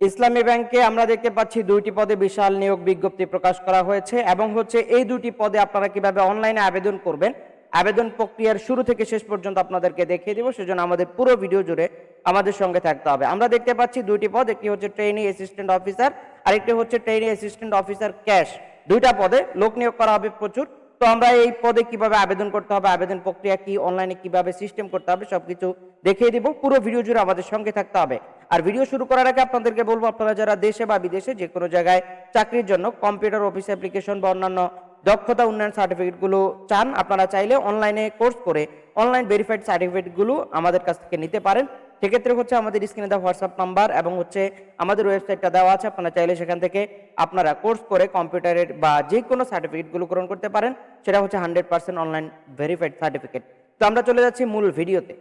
ইসলামী ব্যাংকে আমরা দেখতে পাচ্ছি দুইটি পদে বিশাল নিয়োগ বিজ্ঞপ্তি প্রকাশ করা হয়েছে এবং হচ্ছে এই দুটি পদে আপনারা কীভাবে অনলাইনে আবেদন করবেন, আবেদন প্রক্রিয়ার শুরু থেকে শেষ পর্যন্ত আপনাদেরকে দেখিয়ে দিব, সেজন্য আমাদের পুরো ভিডিও জুড়ে আমাদের সঙ্গে থাকতে হবে। আমরা দেখতে পাচ্ছি দুইটি পদ, একটি হচ্ছে ট্রেনিং অ্যাসিস্ট্যান্ট অফিসার আরেকটি হচ্ছে ট্রেনিং অ্যাসিস্ট্যান্ট অফিসার ক্যাশ দুইটা পদে লোক নিয়োগ করা হবে প্রচুর। তো আমরা এই পদে কীভাবে আবেদন করতে হবে, আবেদন প্রক্রিয়া কি, অনলাইনে কীভাবে সিস্টেম করতে হবে, সবকিছু দেখিয়ে দিব। পুরো ভিডিও জুড়ে আমাদের সঙ্গে থাকতে হবে। আর ভিডিও শুরু করার আগে আপনাদেরকে বলব, আপনারা যারা দেশে বা বিদেশে যে কোনো জায়গায় চাকরির জন্য কম্পিউটার অফিস অ্যাপ্লিকেশন বা অন্যান্য দক্ষতা উন্নয়ন সার্টিফিকেটগুলো চান, আপনারা চাইলে অনলাইনে কোর্স করে অনলাইন ভেরিফাইড সার্টিফিকেটগুলো আমাদের কাছ থেকে নিতে পারেন। সেক্ষেত্রে হচ্ছে আমাদের স্ক্রিনে দেওয়া হোয়াটসঅ্যাপ নাম্বার এবং হচ্ছে আমাদের ওয়েবসাইটটা দেওয়া আছে, আপনারা চাইলে সেখান থেকে আপনারা কোর্স করে কম্পিউটারের বা যে কোনো সার্টিফিকেটগুলো গ্রহণ করতে পারেন। সেটা হচ্ছে hundred percent online verified certificate তো আমরা চলে যাচ্ছি মূল ভিডিওতে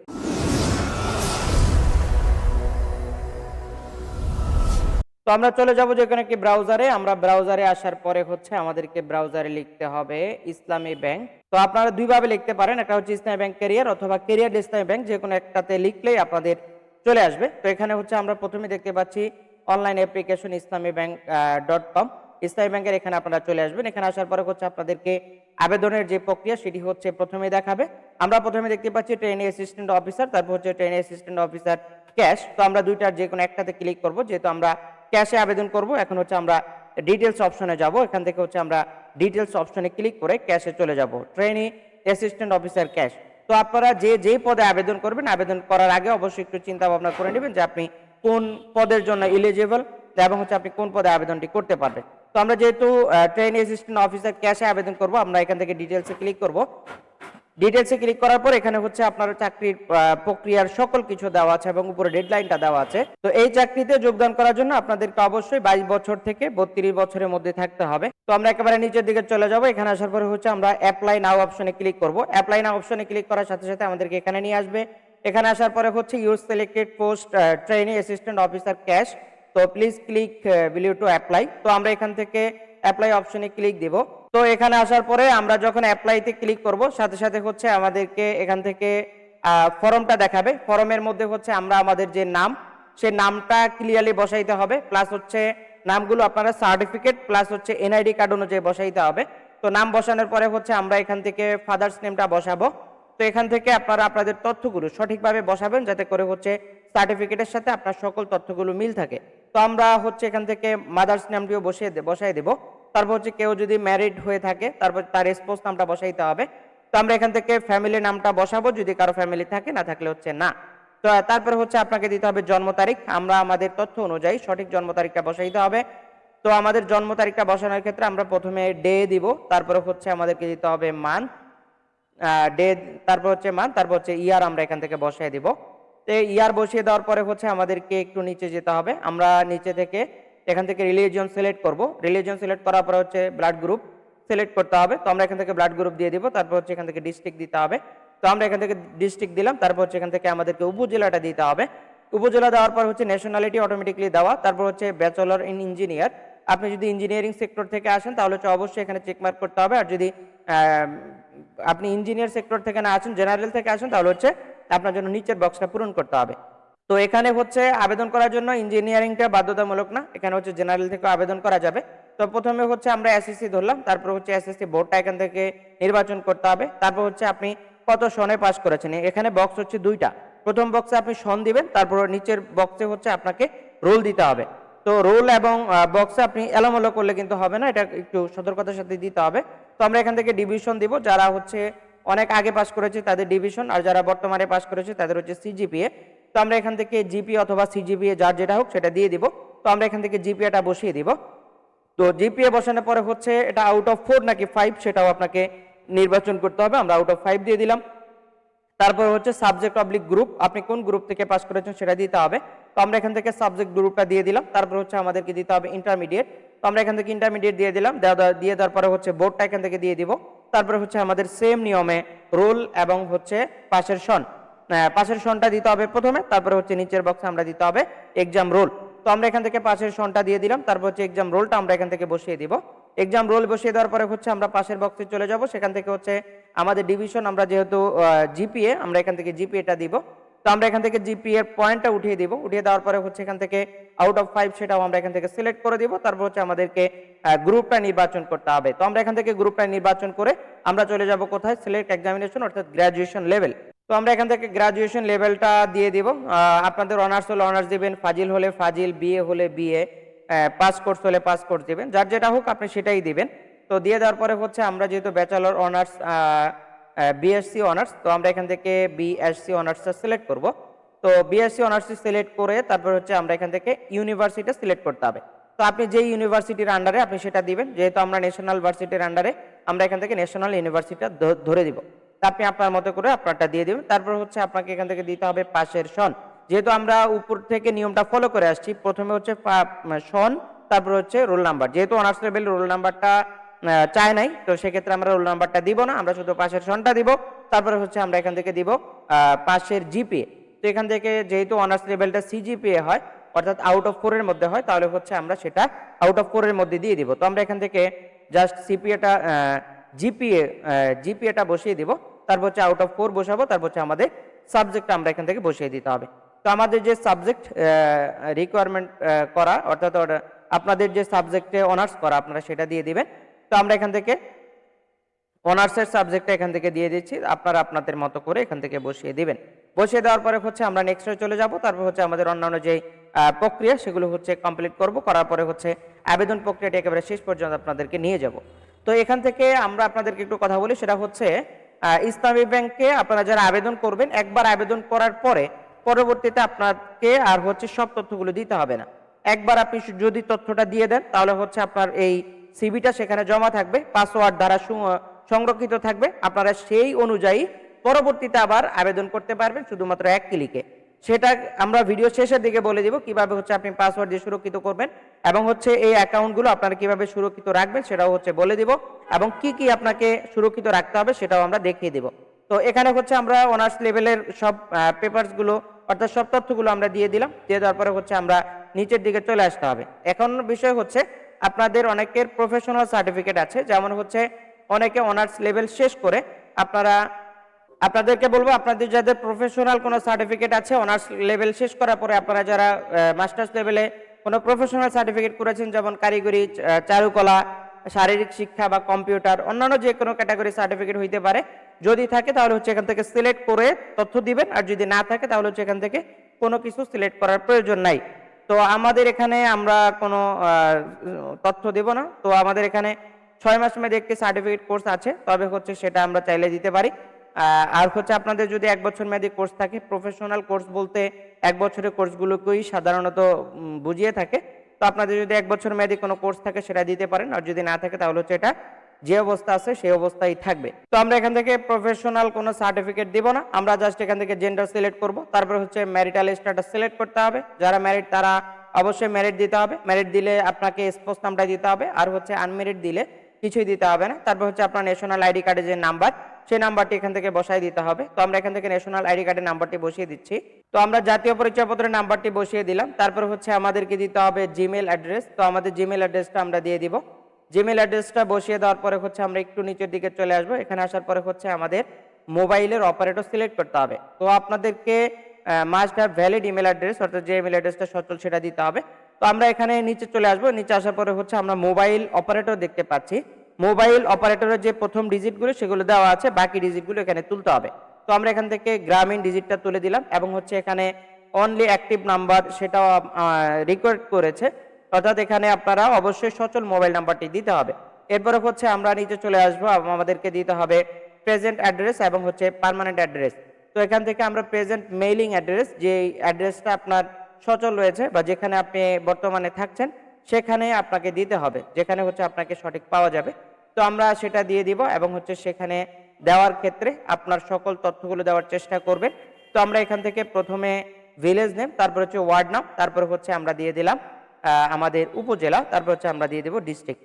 তো আমরা চলে যাব যেখানে কি ব্রাউজারে আমরা ব্রাউজারে আসার পরে হচ্ছে আমাদেরকে ব্রাউজারে লিখতে হবে ইসলামী ব্যাংক। তো আপনারা দুইভাবে লিখতে পারেন। একটা হচ্ছে ইসলামী ব্যাংক ক্যারিয়ার অথবা ক্যারিয়ার ইসলামী ব্যাংক যে কোনো একটাতে লিখলেই আপনাদের চলে আসবে। তো এখানে হচ্ছে আমরা প্রথমে দেখতে পাচ্ছি online application Islami bank dot com Islami ব্যাংকের এখানে আপনারা চলে আসবেন। এখানে আসার পরে হচ্ছে আপনাদেরকে আবেদনের যে প্রক্রিয়া, সেটি হচ্ছে প্রথমে দেখাবে। আমরা প্রথমে দেখতে পাচ্ছি ট্রেনি অ্যাসিস্ট্যান্ট অফিসার তারপর হচ্ছে ট্রেনি অ্যাসিস্ট্যান্ট অফিসার ক্যাশ তো আমরা দুইটার যে কোনো একটাতে ক্লিক করব, যেহেতু আমরা ক্যাশে আবেদন করব। এখন হচ্ছে আমরা ডিটেলস অপশনে যাব। এখান থেকে হচ্ছে আমরা ডিটেলস অপশনে ক্লিক করে ক্যাশে চলে যাব। ট্রেনি অ্যাসিস্ট্যান্ট অফিসার ক্যাশ তো আপনারা যে যেই পদে আবেদন করবেন, আবেদন করার আগে অবশ্যই একটু চিন্তা ভাবনা করে নেবেন যে আপনি কোন পদের জন্য ইলিজিবল এবং হচ্ছে আপনি কোন পদে আবেদনটি করতে পারবেন। তো আমরা যেহেতু ট্রেন অ্যাসিস্ট্যান্ট অফিসার ক্যাশে আবেদন করব, আমরা এখান থেকে ডিটেলসে ক্লিক করব। ডিটেলসে ক্লিক করার পর এখানে হচ্ছে আপনার চাকরির প্রক্রিয়ার সকল কিছু দেওয়া আছে এবং উপরে ডেডলাইনটা দেওয়া আছে। তো এই চাকরিতে যোগদান করার জন্য আপনাদেরকে অবশ্যই বাইশ বছর থেকে বত্রিশ বছরের মধ্যে থাকতে হবে। তো আমরা একেবারে নিচের দিকে চলে যাব। এখানে আসার পরে হচ্ছে আমরা অ্যাপ্লাই নাও অপশনে ক্লিক করব। অ্যাপ্লাই নাও অপশনে ক্লিক করার সাথে সাথে আমাদেরকে এখানে নিয়ে আসবে। এখানে আসার পরে হচ্ছে use selected post training assistant officer cash তো please click below to apply তো আমরা এখান থেকে অ্যাপ্লাই অপশনে ক্লিক দিব। তো এখানে আসার পরে আমরা যখন অ্যাপ্লাইতে ক্লিক করব, সাথে সাথে হচ্ছে আমাদেরকে এখান থেকে ফর্মটা দেখাবে। ফর্মের মধ্যে হচ্ছে আমরা আমাদের যে নাম, সেই নামটা ক্লিয়ারলি বসাইতে হবে। প্লাস হচ্ছে নামগুলো আপনারা সার্টিফিকেট প্লাস হচ্ছে এনআইডি কার্ড অনুযায়ী বসাইতে হবে। তো নাম বসানোর পরে হচ্ছে আমরা এখান থেকে ফাদার্স নেমটা বসাবো। তো এখান থেকে আপনারা আপনাদের তথ্যগুলো সঠিকভাবে বসাবেন, যাতে করে হচ্ছে সার্টিফিকেটের সাথে আপনার সকল তথ্যগুলো মিল থাকে। তো আমরা হচ্ছে এখান থেকে মাদার্স নামটিও বসিয়ে বসাই দেব। তারপর হচ্ছে কেউ যদি ম্যারিড হয়ে থাকে, তারপর তার স্পোজ নামটা বসাইতে হবে। তো আমরা এখান থেকে ফ্যামিলি নামটা বসাবো, যদি কারও ফ্যামিলি থাকে না, থাকলে হচ্ছে না। তো তারপরে হচ্ছে আপনাকে দিতে হবে জন্ম তারিখ। আমরা আমাদের তথ্য অনুযায়ী সঠিক জন্ম তারিখটা বসাইতে হবে। তো, আমাদের জন্ম তারিখটা বসানোর ক্ষেত্রে আমরা প্রথমে ডে দিব, তারপরে হচ্ছে আমাদেরকে দিতে হবে মান্থ ডে তারপর হচ্ছে মান তারপর হচ্ছে ইয়ার আমরা এখান থেকে বসিয়ে দিব। তো ইয়ার বসিয়ে দেওয়ার পরে হচ্ছে আমাদেরকে একটু নিচে যেতে হবে। আমরা নিচে থেকে এখান থেকে রিলিজিয়ন সিলেক্ট করব। রিলিজিয়ন সিলেক্ট করার পরে হচ্ছে ব্লাড গ্রুপ সিলেক্ট করতে হবে। তো আমরা এখান থেকে ব্লাড গ্রুপ দিয়ে দিব, তারপর হচ্ছে এখান থেকে ডিস্ট্রিক্ট দিতে হবে। তো আমরা এখান থেকে ডিস্ট্রিক্ট দিলাম, তারপর হচ্ছে এখান থেকে আমাদেরকে উপজেলাটা দিতে হবে। উপজেলা দেওয়ার পর হচ্ছে ন্যাশনালিটি অটোমেটিকলি দেওয়া, তারপর হচ্ছে ব্যাচেলর ইন ইঞ্জিনিয়ার আপনি যদি ইঞ্জিনিয়ারিং সেক্টর থেকে আসেন, তাহলে হচ্ছে অবশ্যই এখানে চেকমার্ক করতে হবে। আর যদি আপনি ইঞ্জিনিয়ার সেক্টর থেকে না আসেন জেনারেল থেকে আসেন, তাহলে হচ্ছে আপনার জন্য নিচের বক্সটা পূরণ করতে হবে। তো এখানে হচ্ছে আবেদন করার জন্য ইঞ্জিনিয়ারিংটা বাধ্যতামূলক না, এখানে হচ্ছে জেনারেল থেকে আবেদন করা যাবে। তো প্রথমে হচ্ছে আমরা এসএসসি ধরলাম, তারপর হচ্ছে এসএসসি বোর্ডটা এখান থেকে নির্বাচন করতে হবে। তারপর হচ্ছে আপনি কত সনে পাস করেছেন, এখানে বক্স হচ্ছে দুইটা। প্রথম বক্সে আপনি সন দিবেন, তারপর নিচের বক্সে হচ্ছে আপনাকে রোল দিতে হবে। তো রোল এবং বক্সে আপনি এলোমেলো করলে কিন্তু হবে না, এটা একটু সতর্কতার সাথে দিতে হবে। তো আমরা এখান থেকে ডিভিশন দিব, যারা হচ্ছে অনেক আগে পাস করেছে তাদের ডিভিশন আর যারা বর্তমানে পাস করেছে তাদের হচ্ছে সিজিপিএ তো আমরা এখান থেকে জিপি অথবা সিজিপিএ যার যেটা হোক সেটা দিয়ে দিব। তো আমরা এখান থেকে জিপিএটা বসিয়ে দিব। তো জিপিএ বসানোর পরে হচ্ছে এটা আউট অফ ফোর নাকি ফাইভ সেটাও আপনাকে নির্বাচন করতে হবে। আমরা আউট অফ ফাইভ দিয়ে দিলাম। তারপর হচ্ছে সাবজেক্ট অবলিক গ্রুপ আপনি কোন গ্রুপ থেকে পাস করেছেন সেটা দিতে হবে। তো আমরা এখান থেকে সাবজেক্ট গ্রুপটা দিয়ে দিলাম। তারপর হচ্ছে আমাদেরকে দিতে হবে ইন্টারমিডিয়েট তো আমরা এখান থেকে ইন্টারমিডিয়েট দিয়ে দিলাম। দিয়ে দেওয়ার পরে হচ্ছে বোর্ডটা এখান থেকে দিয়ে দিব। তারপরে হচ্ছে আমাদের সেম নিয়মে রোল এবং হচ্ছে পাশের সন। পাশের সনটা দিতে হবে প্রথমে, তারপরে হচ্ছে নিচের বক্সে আমরা দিতে হবে এক্সাম রোল তো আমরা এখান থেকে পাশের সনটা দিয়ে দিলাম, তারপর হচ্ছে এক্সাম রোলটা আমরা এখান থেকে বসিয়ে দিব। এক্সাম রোল বসিয়ে দেওয়ার পরে হচ্ছে আমরা পাশের বক্সে চলে যাব, সেখান থেকে হচ্ছে আমাদের ডিভিশন আমরা যেহেতু জিপিএ আমরা এখান থেকে জিপিএটা দিব। তো আমরা এখান থেকে জিপি এর পয়েন্টটা উঠিয়ে দিব। উঠিয়ে দেওয়ার পরে হচ্ছে এখান থেকে আউট অফ ফাইভ সেটাও আমরা এখান থেকে সিলেক্ট করে দিব। তারপর হচ্ছে আমাদেরকে গ্রুপটা নির্বাচন করতে হবে। তো আমরা এখান থেকে গ্রুপটা নির্বাচন করে আমরা চলে যাব কোথায়? সিলেক্ট এক্সামিনেশন অর্থাৎ গ্রাজুয়েশন লেভেল তো আমরা এখান থেকে গ্রাজুয়েশন লেভেলটা দিয়ে দিব। আপনাদের অনার্স হলে অনার্স দিবেন, ফাজিল হলে ফাজিল, বিএ হলে বিএ পাস কোর্স হলে পাস কোর্স দিবেন। যার যেটা হোক আপনি সেটাই দিবেন। তো দিয়ে দেওয়ার পরে হচ্ছে আমরা যেহেতু ব্যাচেলর অনার্স বিএসসি অনার্স তো আমরা এখান থেকে বিএসসি অনার্সটা সিলেক্ট করব। তো বিএসসি অনার্সটি সিলেক্ট করে তারপর হচ্ছে আমরা এখান থেকে ইউনিভার্সিটি সিলেক্ট করতে হবে। তো আপনি যেই ইউনিভার্সিটির আন্ডারে আপনি সেটা দিবেন, যেহেতু আমরা ন্যাশনাল ভার্সিটির আন্ডারে আমরা এখান থেকে ন্যাশনাল ইউনিভার্সিটিটা ধরে দিব। আপনি আপনার মতো করে আপনারটা দিয়ে দিবেন। তারপর হচ্ছে আপনাকে এখান থেকে দিতে হবে পাশের সন। যেহেতু আমরা উপর থেকে নিয়মটা ফলো করে আসছি, প্রথমে হচ্ছে সন, তারপর হচ্ছে রোল নাম্বার যেহেতু অনার্স লেভেল রোল নাম্বারটা চায় নাই। তো সেক্ষেত্রে আমরা রোল নাম্বারটা দিব না, আমরা শুধু পাশের সনটা দিব। তারপরে হচ্ছে আমরা এখান থেকে দিব পাশের জিপিএ। তো এখান থেকে যেহেতু অনার্স লেভেলটা সিজিপিএ হয়, অর্থাৎ আউট অফ ফোরের মধ্যে হয়, তাহলে হচ্ছে আমরা সেটা আউট অফ ফোরের মধ্যে দিয়ে দিব। তো আমরা এখান থেকে জাস্ট সিপিএটা জিপিএ জিপিএটা বসিয়ে দিব। তারপর হচ্ছে আউট অফ ফোর বসাবো, তারপর হচ্ছে আমাদের সাবজেক্ট আমরা এখান থেকে বসিয়ে দিতে হবে। তো আমাদের যে সাবজেক্ট রিকোয়ারমেন্ট করা, অর্থাৎ আপনাদের যে সাবজেক্টে অনার্স করা, আপনারা সেটা দিয়ে দিবেন। তো আমরা এখান থেকে অনার্সের সাবজেক্টটা এখান থেকে দিয়ে দিচ্ছি। আপনারা আপনাদের মতো করে এখান থেকে বসিয়ে দিবেন। বসিয়ে দেওয়ার পরে হচ্ছে আমরা নেক্সটে চলে যাব। তারপর হচ্ছে আমাদের অন্যান্য যে প্রক্রিয়া সেগুলো হচ্ছে কমপ্লিট করব। করার পরে হচ্ছে আবেদন প্রক্রিয়াটি একেবারে শেষ পর্যন্ত আপনাদেরকে নিয়ে যাব। তো এখান থেকে আমরা আপনাদেরকে একটু কথা বলি। সেটা হচ্ছে ইসলামী ব্যাংকে আপনারা যারা আবেদন করবেন, একবার আবেদন করার পরে পরবর্তীতে আপনাকে আর হচ্ছে সব তথ্যগুলো দিতে হবে না। একবার আপনি যদি তথ্যটা দিয়ে দেন, তাহলে হচ্ছে আপনার এই সিবিটা সেখানে জমা থাকবে পাসওয়ার্ড দ্বারা সংরক্ষিত থাকবে। আপনারা সেই অনুযায়ী পরবর্তীতে আবার আবেদন করতে পারবেন শুধুমাত্র এক ক্লিকে। সেটা আমরা ভিডিও শেষের দিকে বলে দিব, কীভাবে হচ্ছে আপনি পাসওয়ার্ড দিয়ে সুরক্ষিত করবেন এবং হচ্ছে এই অ্যাকাউন্টগুলো আপনারা কীভাবে সুরক্ষিত রাখবেন সেটাও হচ্ছে বলে দিব এবং কি কি আপনাকে সুরক্ষিত রাখতে হবে সেটাও আমরা দেখিয়ে দিব। তো এখানে হচ্ছে আমরা অনার্স লেভেলের সব পেপারসগুলো অর্থাৎ সব তথ্যগুলো আমরা দিয়ে দিলাম, দিয়ে দেওয়ার পরে হচ্ছে আমরা নিচের দিকে চলে আসতে হবে। এখন বিষয় হচ্ছে আপনাদের অনেকের প্রফেশনাল সার্টিফিকেট আছে, যেমন হচ্ছে অনেকে অনার্স লেভেল শেষ করে, আপনারা, আপনাদেরকে বলব, আপনাদের যাদের প্রফেশনাল কোনো সার্টিফিকেট আছে অনার্স লেভেল শেষ করার পরে আপনারা যারা মাস্টার্স লেভেলে কোনো প্রফেশনাল সার্টিফিকেট করেছেন, যেমন কারিগরি চারুকলা, শারীরিক শিক্ষা বা কম্পিউটার অন্যান্য যে কোনো ক্যাটাগরি সার্টিফিকেট হইতে পারে, যদি থাকে তাহলে হচ্ছে এখান থেকে সিলেক্ট করে তথ্য দিবেন, আর যদি না থাকে তাহলে হচ্ছে এখান থেকে কোনো কিছু সিলেক্ট করার প্রয়োজন নাই। তো আমাদের এখানে আমরা কোনো তথ্য দেব না। তো আমাদের এখানে ছয় মাস মেয়াদী একটি সার্টিফিকেট কোর্স আছে। তবে হচ্ছে সেটা আমরা চাইলে দিতে পারি। আর হচ্ছে আপনাদের যদি এক বছর মেয়াদী কোর্স থাকে প্রফেশনাল কোর্স বলতে এক বছরের কোর্সগুলোকেই সাধারণত বুঝিয়ে থাকে। তো আপনাদের যদি এক বছর মেয়াদী কোনো কোর্স থাকে, সেটা দিতে পারেন। আর যদি না থাকে, তাহলে হচ্ছে এটা যে অবস্থা আছে সেই অবস্থায় থাকবে। তো আমরা এখান থেকে প্রফেশনাল কোনো সার্টিফিকেট দিব না। আমরা জাস্ট এখান থেকে জেন্ডার সিলেক্ট করব। তারপর হচ্ছে ম্যারিটাল স্ট্যাটাস সিলেক্ট করতে হবে। যারা ম্যারিড তারা অবশ্যই ম্যারিড দিতে হবে। ম্যারিড দিলে আপনাকে স্পোর্টস নামটা দিতে হবে। আর হচ্ছে আনমেরিড দিলে কিছুই দিতে হবে না। তারপর হচ্ছে আপনার ন্যাশনাল আইডি কার্ডের যে নাম্বার সেই নাম্বারটি এখান থেকে বসাই দিতে হবে। তো আমরা এখান থেকে ন্যাশনাল আইডি কার্ডের নাম্বারটি বসিয়ে দিচ্ছি। তো আমরা জাতীয় পরিচয়পত্রের নাম্বারটি বসিয়ে দিলাম। তারপর হচ্ছে আমাদেরকে দিতে হবে জিমেল অ্যাড্রেস তো আমাদের জিমেল অ্যাড্রেসটা আমরা দিয়ে দিব। জিমেল অ্যাড্রেসটা বসিয়ে দেওয়ার পরে হচ্ছে আমরা একটু নিচের দিকে চলে আসব। এখানে আসার পরে হচ্ছে আমাদের মোবাইলের অপারেটর সিলেক্ট করতে হবে। তো আপনাদেরকে must have valid email address অর্থাৎ যে ইমেল অ্যাড্রেসটা সচল সেটা দিতে হবে। তো আমরা এখানে নিচে চলে আসব। নিচে আসার পরে হচ্ছে আমরা মোবাইল অপারেটর দেখতে পাচ্ছি। মোবাইল অপারেটরের যে প্রথম ডিজিটগুলো সেগুলো দেওয়া আছে। বাকি ডিজিটগুলো এখানে তুলতে হবে। তো আমরা এখান থেকে গ্রামীণ ডিজিটটা তুলে দিলাম এবং হচ্ছে এখানে অনলি অ্যাক্টিভ নাম্বার সেটাও রিকোয়েস্ট করেছে। অর্থাৎ এখানে আপনারা অবশ্যই সচল মোবাইল নাম্বারটি দিতে হবে। এরপরে হচ্ছে আমরা নিচে চলে আসব আমাদেরকে দিতে হবে প্রেজেন্ট অ্যাড্রেস এবং হচ্ছে পার্মানেন্ট অ্যাড্রেস তো এখান থেকে আমরা প্রেজেন্ট মেইলিং অ্যাড্রেস যে অ্যাড্রেসটা আপনার সচল রয়েছে বা যেখানে আপনি বর্তমানে থাকছেন, সেখানে আপনাকে দিতে হবে, যেখানে হচ্ছে আপনাকে সঠিক পাওয়া যাবে। তো আমরা সেটা দিয়ে দিব এবং হচ্ছে সেখানে দেওয়ার ক্ষেত্রে আপনার সকল তথ্যগুলো দেওয়ার চেষ্টা করবেন। তো আমরা এখান থেকে প্রথমে ভিলেজ নেম তারপর হচ্ছে ওয়ার্ড নাম, তারপর হচ্ছে আমরা দিয়ে দিলাম। আমাদের উপজেলা, তারপর হচ্ছে আমরা দিয়ে দেব ডিস্ট্রিক্ট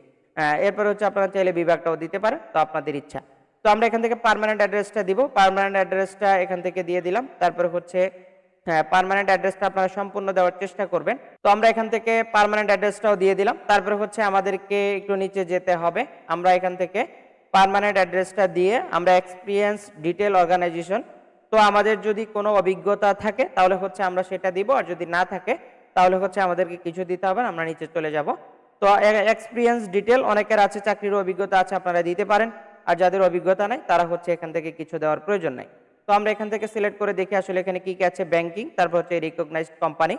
এরপর হচ্ছে আপনারা চাইলে বিভাগটাও দিতে পারেন, তো আপনাদের ইচ্ছা। তো আমরা এখান থেকে পার্মানেন্ট অ্যাড্রেসটা দিব। পার্মানেন্ট অ্যাড্রেসটা এখান থেকে দিয়ে দিলাম। তারপর হচ্ছে হ্যাঁ পার্মানেন্ট অ্যাড্রেসটা আপনারা সম্পূর্ণ দেওয়ার চেষ্টা করবেন। তো আমরা এখান থেকে পার্মানেন্ট অ্যাড্রেসটাও দিয়ে দিলাম। তারপরে হচ্ছে আমাদেরকে একটু নিচে যেতে হবে। আমরা এখান থেকে পার্মানেন্ট অ্যাড্রেসটা দিয়ে আমরা এক্সপিরিয়েন্স ডিটেল অর্গানাইজেশন তো আমাদের যদি কোনো অভিজ্ঞতা থাকে, তাহলে হচ্ছে আমরা সেটা দিব। আর যদি না থাকে তাহলে হচ্ছে আমাদেরকে কিছু দিতে হবে আমরা নিচে চলে যাব। তো এক্সপিরিয়েন্স ডিটেল অনেকের আছে, চাকরির অভিজ্ঞতা আছে, আপনারা দিতে পারেন। আর যাদের অভিজ্ঞতা নাই, তারা হচ্ছে এখান থেকে কিছু দেওয়ার প্রয়োজন নাই। তো আমরা এখান থেকে সিলেক্ট করে দেখি আসলে এখানে কি কি আছে ব্যাংকিং তারপর হচ্ছে রিকগনাইজড কোম্পানি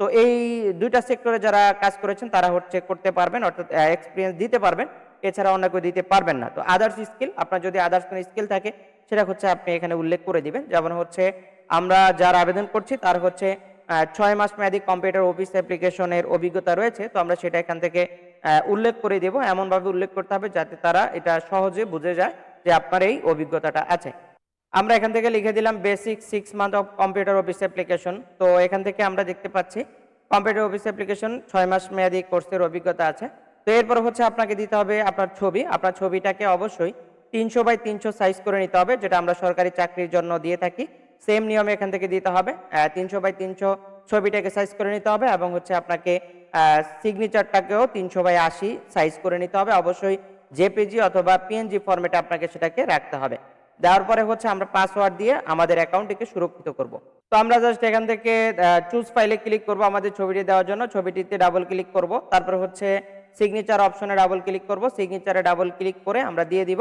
তো এই দুইটা সেক্টরে যারা কাজ করেছেন, তারা হচ্ছে করতে পারবেন, অর্থাৎ এক্সপিরিয়েন্স দিতে পারবেন। এছাড়া অন্য কেউ দিতে পারবেন না। তো আদার্স স্কিল আপনার যদি আদার্স কোনো স্কিল থাকে, সেটা হচ্ছে আপনি এখানে উল্লেখ করে দিবেন। যেমন হচ্ছে, আমরা যার আবেদন করছি, তার হচ্ছে ছয় মাস মেয়াদী কম্পিউটার অফিস অ্যাপ্লিকেশনের অভিজ্ঞতা রয়েছে, তো আমরা সেটা এখান থেকে উল্লেখ করে দেব। এমনভাবে উল্লেখ করতে হবে যাতে তারা এটা সহজে বুঝে যায় যে আপনার এই অভিজ্ঞতাটা আছে। আমরা এখান থেকে লিখে দিলাম basic six month of computer office application তো এখান থেকে আমরা দেখতে পাচ্ছি কম্পিউটার অফিস অ্যাপ্লিকেশন ছয় মাস মেয়াদি কোর্সের অভিজ্ঞতা আছে। তো এরপর হচ্ছে আপনাকে দিতে হবে আপনার ছবি। আপনার ছবিটাকে অবশ্যই তিনশো বাই তিনশো সাইজ করে নিতে হবে, যেটা আমরা সরকারি চাকরির জন্য দিয়ে থাকি। সেম নিয়মে এখান থেকে দিতে হবে। তিনশো বাই তিনশো ছবিটাকে সাইজ করে নিতে হবে এবং হচ্ছে আপনাকে সিগনেচারটাকেও তিনশো বাই আশি সাইজ করে নিতে হবে। অবশ্যই জেপিজি অথবা পিএনজি ফরম্যাটে আপনাকে সেটাকে রাখতে হবে। দেওয়ার পরে হচ্ছে আমরা পাসওয়ার্ড দিয়ে আমাদের অ্যাকাউন্টটিকে সুরক্ষিত করব। তো আমরা জাস্ট এখান থেকে চুজ ফাইলে ক্লিক করব আমাদের ছবিটি দেওয়ার জন্য। ছবিটিতে ডাবল ক্লিক করব। তারপর হচ্ছে সিগনেচার অপশনে ডাবল ক্লিক করব। সিগনেচারে ডাবল ক্লিক করে আমরা দিয়ে দিব।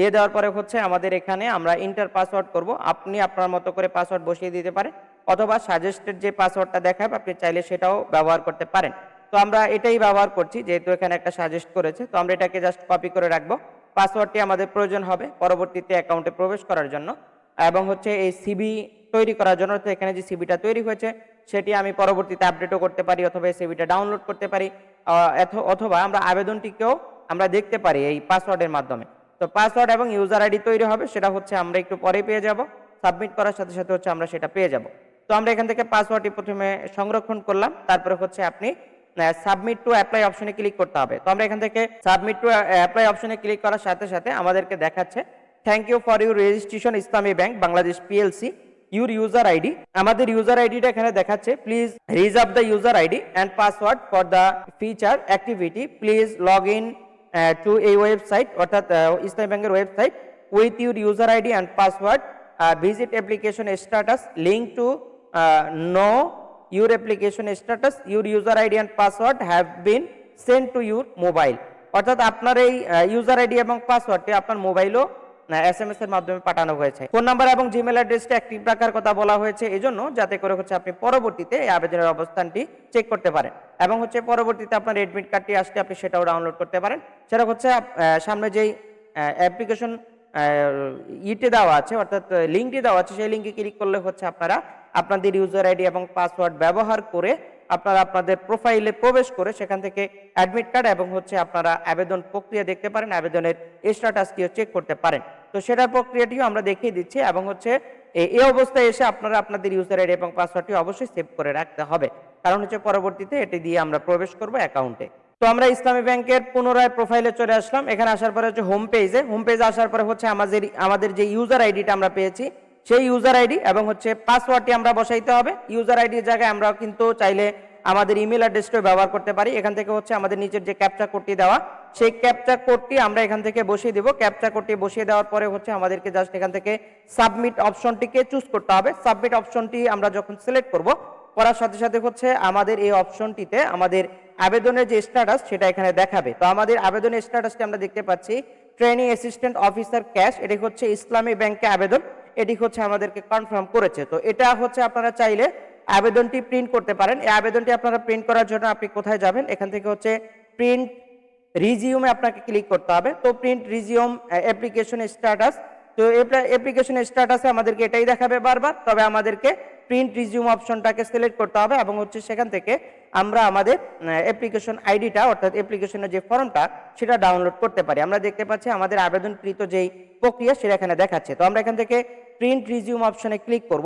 দিয়ে দেওয়ার পরে হচ্ছে আমাদের এখানে আমরা ইন্টার পাসওয়ার্ড করব। আপনি আপনার মতো করে পাসওয়ার্ড বসিয়ে দিতে পারেন, অথবা সাজেস্টেড যে পাসওয়ার্ডটা দেখাবে, আপনি চাইলে সেটাও ব্যবহার করতে পারেন। তো আমরা এটাই ব্যবহার করছি, যেহেতু এখানে একটা সাজেস্ট করেছে, তো আমরা এটাকে জাস্ট কপি করে রাখব। পাসওয়ার্ডটি আমাদের প্রয়োজন হবে পরবর্তীতে অ্যাকাউন্টে প্রবেশ করার জন্য, এবং হচ্ছে এই সিবি তৈরি করার জন্য তো এখানে যে সিবিটা তৈরি হয়েছে, সেটি আমি পরবর্তীতে আপডেটও করতে পারি, অথবা এই সিবিটা ডাউনলোড করতে পারি অথবা আমরা আবেদনটিকেও আমরা দেখতে পারি এই পাসওয়ার্ডের মাধ্যমে। তো পাসওয়ার্ড এবং ইউজার আইডি তৈরি হবে, সেটা হচ্ছে আমরা একটু পরে পেয়ে যাব। সাবমিট করার সাথে সাথে হচ্ছে আমরা সেটা পেয়ে যাব। তো আমরা এখান থেকে পাসওয়ার্ডটি প্রথমে সংরক্ষণ করলাম, তারপরে হচ্ছে আপনি সাবমিট টু অ্যাপ্লাই অপশনে ক্লিক করতে হবে। তো আমরা এখান থেকে সাবমিট টু অ্যাপ্লাই অপশনে ক্লিক করার সাথে সাথে আমাদেরকে দেখাচ্ছে thank you for your registration Islami bank Bangladesh PLC your user ID আমাদের ইউজার আইডিটা এখানে দেখাচ্ছে please reserve the user ID and password for the future activity please log in to এই ওয়েবসাইট অর্থাৎ ইসলামী ব্যাংকের website with your user ID and password visit application status link to know your application status your user ID and password have been sent to your mobile অর্থাৎ আপনার এই user ID এবং পাসওয়ার্ডটি আপনার মোবাইলও এস এম এস এর মাধ্যমে পাঠানো হয়েছে। ফোন নাম্বার এবং জিমেল অ্যাড্রেসটা অ্যাক্টিভ রাখার কথা বলা হয়েছে। এজন্য যাতে করে হচ্ছে আপনি পরবর্তীতে এই আবেদনের অবস্থানটি চেক করতে পারেন। এবং হচ্ছে পরবর্তীতে আপনার এডমিট কার্ডটি আসলে আপনি সেটাও ডাউনলোড করতে পারেন। সেটা হচ্ছে সামনে যেই অ্যাপ্লিকেশন ইটে দেওয়া আছে, অর্থাৎ লিঙ্কটি দেওয়া আছে, সেই লিঙ্কে ক্লিক করলে হচ্ছে আপনারা আপনাদের ইউজার আইডি এবং পাসওয়ার্ড ব্যবহার করে আপনারা আপনাদের প্রোফাইলে প্রবেশ করে সেখান থেকে অ্যাডমিট কার্ড এবং হচ্ছে আপনারা আবেদন প্রক্রিয়া দেখতে পারেন, আবেদনের স্ট্যাটাসটিও চেক করতে পারেন। তো সেটার প্রক্রিয়াটিও আমরা দেখিয়ে দিচ্ছি এবং হচ্ছে এই অবস্থায় এসে আপনারা আপনাদের ইউজার আইডি এবং পাসওয়ার্ডটি অবশ্যই সেভ করে রাখতে হবে। কারণ হচ্ছে পরবর্তীতে এটি দিয়ে আমরা প্রবেশ করব অ্যাকাউন্টে। তো আমরা ইসলামী ব্যাংকের পুনরায় প্রোফাইলে চলে আসলাম। এখানে আসার পরে হচ্ছে হোম পেজে হোম পেজে আসার পরে হচ্ছে আমাদের আমাদের যে ইউজার আইডিটা আমরা পেয়েছি, সেই ইউজার আইডি এবং হচ্ছে পাসওয়ার্ডটি আমরা বসাইতে হবে। ইউজার আইডির জায়গায় আমরা কিন্তু চাইলে আমাদের ইমেল অ্যাড্রেসটাও ব্যবহার করতে পারি। এখান থেকে হচ্ছে আমাদের নিচের যে ক্যাপচা কোডটি দেওয়া, সেই ক্যাপচা কোডটি আমরা এখান থেকে বসিয়ে দেব। ক্যাপচা কোডটি বসিয়ে দেওয়ার পরে হচ্ছে আমাদেরকে জাস্ট এখান থেকে সাবমিট অপশনটিকে চুজ করতে হবে। সাবমিট অপশনটি আমরা যখন সিলেক্ট করব করার সাথে সাথে হচ্ছে আমাদের এই অপশনটিতে আমাদের আবেদনের যে স্ট্যাটাস সেটা এখানে দেখাবে। তো আমাদের আবেদনের স্ট্যাটাসটি আমরা দেখতে পাচ্ছি ট্রেনিং অ্যাসিস্ট্যান্ট অফিসার ক্যাশ এটি হচ্ছে ইসলামী ব্যাংকে আবেদন, এটি হচ্ছে আমাদেরকে কনফার্ম করেছে। তো এটা হচ্ছে আপনারা চাইলে আবেদনটি প্রিন্ট করতে পারেন। এই আবেদনটি আপনারা প্রিন্ট করার জন্য আপনি কোথায় যাবেন? এখান থেকে হচ্ছে প্রিন্ট রিজিউমে আপনাকে ক্লিক করতে হবে। তো প্রিন্ট রিজিউম অ্যাপ্লিকেশন স্ট্যাটাস তো অ্যাপ্লিকেশন স্ট্যাটাসে আমাদেরকে এটাই দেখাবে বারবার। তবে আমাদেরকে প্রিন্ট রিজিউম অপশনটাকে সিলেক্ট করতে হবে এবং হচ্ছে সেখান থেকে আমরা আমাদের অ্যাপ্লিকেশন আইডিটা অর্থাৎ অ্যাপ্লিকেশনের যে ফর্মটা সেটা ডাউনলোড করতে পারি। আমরা দেখতে পাচ্ছি আমাদের আবেদনকৃত যেই প্রক্রিয়া সেটা এখানে দেখাচ্ছে। তো আমরা এখান থেকে প্রিন্ট রিজিউম অপশনে ক্লিক করব।